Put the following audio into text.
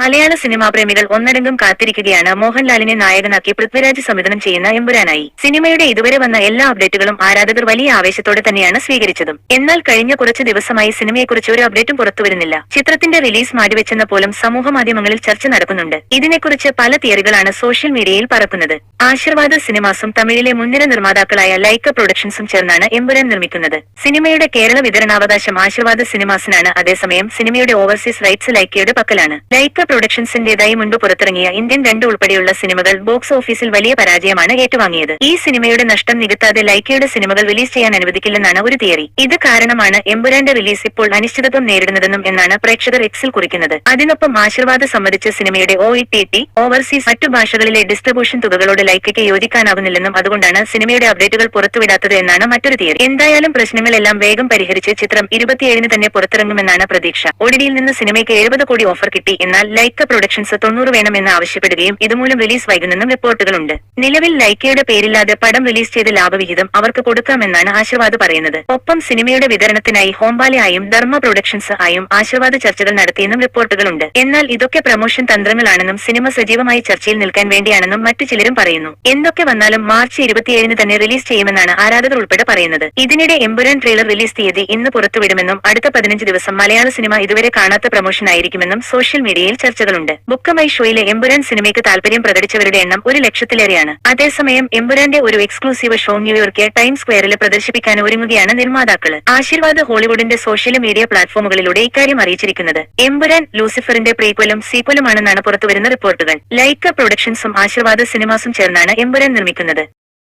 മലയാള cinema പ്രേമികൾ ഒന്നടങ്കം കാത്തിരിക്കുകയാണ്. മോഹൻലാലിനെ നായകനാക്കി പൃഥ്വിരാജ് സംവിധാനം ചെയ്യുന്ന എമ്പുരാനായി. സിനിമയുടെ ഇതുവരെ വന്ന എല്ലാ അപ്ഡേറ്റുകളും ആരാധകർ വലിയ ആവേശത്തോടെ തന്നെയാണ് സ്വീകരിച്ചതും. എന്നാൽ കഴിഞ്ഞ കുറച്ച് ദിവസമായി സിനിമയെക്കുറിച്ച് ഒരു അപ്ഡേറ്റും പുറത്തുവരുന്നില്ല ചിത്രത്തിന്റെ റിലീസ് മാറ്റിവെച്ചെന്ന പോലും സമൂഹ മാധ്യമങ്ങളിൽ ചർച്ച നടക്കുന്നുണ്ട്. ഇതിനെക്കുറിച്ച് പല തിയറികളാണ് സോഷ്യൽ മീഡിയയിൽ പറക്കുന്നത്. ആശീർവാദ സിനിമാസും തമിഴിലെ മുൻനിര നിർമ്മാതാക്കളായ ലൈക്ക പ്രൊഡക്ഷൻസും ചേർന്നാണ് എമ്പുരാൻ നിർമ്മിക്കുന്നത്. സിനിമയുടെ കേരള വിതരണാവകാശം ആശീർവാദ സിനിമാസിനാണ്. അതേസമയം സിനിമയുടെ ഓവർസീസ് റൈറ്റ്സ് ലൈക്കയുടെ പക്കലാണ്. ലൈക്ക പ്രൊഡക്ഷൻസിന്റേതായി മുൻപ് പുറത്തിറങ്ങിയ ഇന്ത്യൻ രണ്ട് ഉൾപ്പെടെയുള്ള സിനിമകൾ ബോക്സ് ഓഫീസിൽ വലിയ പരാജയമാണ് ഏറ്റുവാങ്ങിയത്. ഈ സിനിമയുടെ നഷ്ടം നികത്താതെ ലൈക്കയുടെ സിനിമകൾ റിലീസ് ചെയ്യാൻ അനുവദിക്കില്ലെന്നാണ് ഒരു തിയറി. ഇത് കാരണമാണ് എമ്പുരാന്റെ റിലീസ് ഇപ്പോൾ അനിശ്ചിതത്വം നേരിടുന്നതെന്നും എന്നാണ് പ്രേക്ഷകർ എക്സിൽ കുറിക്കുന്നത്. അതിനൊപ്പം ആശീർവാദ സംബന്ധിച്ച സിനിമയുടെ O E T T overseas മറ്റു ഭാഷകളിലെ ഡിസ്ട്രിബ്യൂഷൻ തുകകളോട് ലൈക്കയ്ക്ക് യോജിക്കാനാവുന്നില്ലെന്നും അതുകൊണ്ടാണ് സിനിമയുടെ അപ്ഡേറ്റുകൾ പുറത്തുവിടാത്തത് എന്നാണ് മറ്റൊരു തിയറി. എന്തായാലും പ്രശ്നങ്ങളെല്ലാം വേഗം പരിഹരിച്ച് ചിത്രം ഇരുപത്തിയേഴിന് തന്നെ പുറത്തിറങ്ങുമെന്നാണ് പ്രതീക്ഷ. ഒടിയിൽ നിന്ന് സിനിമയ്ക്ക് എഴുപത് കോടി ഓഫർ കിട്ടി എന്നാൽ ലൈക്ക പ്രൊഡക്ഷൻസ് തൊണ്ണൂറ് വേണമെന്ന് ആവശ്യപ്പെടുകയും ഇതുമൂലം റിലീസ് വൈകുന്നെന്നും റിപ്പോർട്ടുകളുണ്ട്. നിലവിൽ ലൈക്കയുടെ പേരില്ലാതെ പടം റിലീസ് ചെയ്ത ലാഭവിഹിതം അവർക്ക് കൊടുക്കാമെന്നാണ് ആശീർവാദ് പറയുന്നത്. ഒപ്പം സിനിമയുടെ വിതരണത്തിനായി ഹോംബാലെ ആയും ധർമ്മ പ്രൊഡക്ഷൻസ് ആയും ആശീർവാദ് ചർച്ചകൾ നടത്തിയെന്നും റിപ്പോർട്ടുകളുണ്ട്. എന്നാൽ ഇതൊക്കെ പ്രമോഷൻ തന്ത്രങ്ങളാണെന്നും സിനിമ സജീവമായി ചർച്ചയിൽ നിൽക്കാൻ വേണ്ടിയാണെന്നും മറ്റു ചിലരും പറയുന്നു. എന്തൊക്കെ വന്നാലും മാർച്ച് ഇരുപത്തിയേഴിന് തന്നെ റിലീസ് ചെയ്യുമെന്നാണ് ആരാധകർ ഉൾപ്പെടെ പറയുന്നത്. ഇതിനിടെ എമ്പുരാൻ ട്രെയിലർ റിലീസ് തീയതി ഇന്ന് പുറത്തുവിടുമെന്നും അടുത്ത പതിനഞ്ച് ദിവസം മലയാള സിനിമ ഇതുവരെ കാണാത്ത പ്രമോഷൻ ആയിരിക്കുമെന്നും സോഷ്യൽ മീഡിയയിൽ ചർച്ചകളുണ്ട്. ബുക്കമൈ ഷോയിലെ എംബുരാൻ സിനിമയ്ക്ക് താല്പര്യം പ്രകടിച്ചവരുടെ എണ്ണം ഒരു ലക്ഷത്തിലേറെയാണ്. അതേസമയം എംബുരാന്റെ ഒരു എക്സ്ക്ലൂസീവ് ഷോ ന്യൂയോർക്ക് ടൈം സ്ക്വയറിൽ പ്രദർശിപ്പിക്കാൻ ഒരുങ്ങുകയാണ് നിർമ്മാതാക്കൾ. ആശീർവാദ് ഹോളിവുഡിന്റെ സോഷ്യൽ മീഡിയ പ്ലാറ്റ്ഫോമുകളിലൂടെ ഇക്കാര്യം അറിയിച്ചിരിക്കുന്നത്. എംബുരാൻ ലൂസിഫറിന്റെ പ്രീക്വലും സീക്വലുമാണെന്നാണ് പുറത്തുവരുന്ന റിപ്പോർട്ടുകൾ. ലൈക്ക പ്രൊഡക്ഷൻസും ആശീർവാദ് സിനിമാസും ചേർന്നാണ് എംബുരാൻ നിർമ്മിക്കുന്നത്.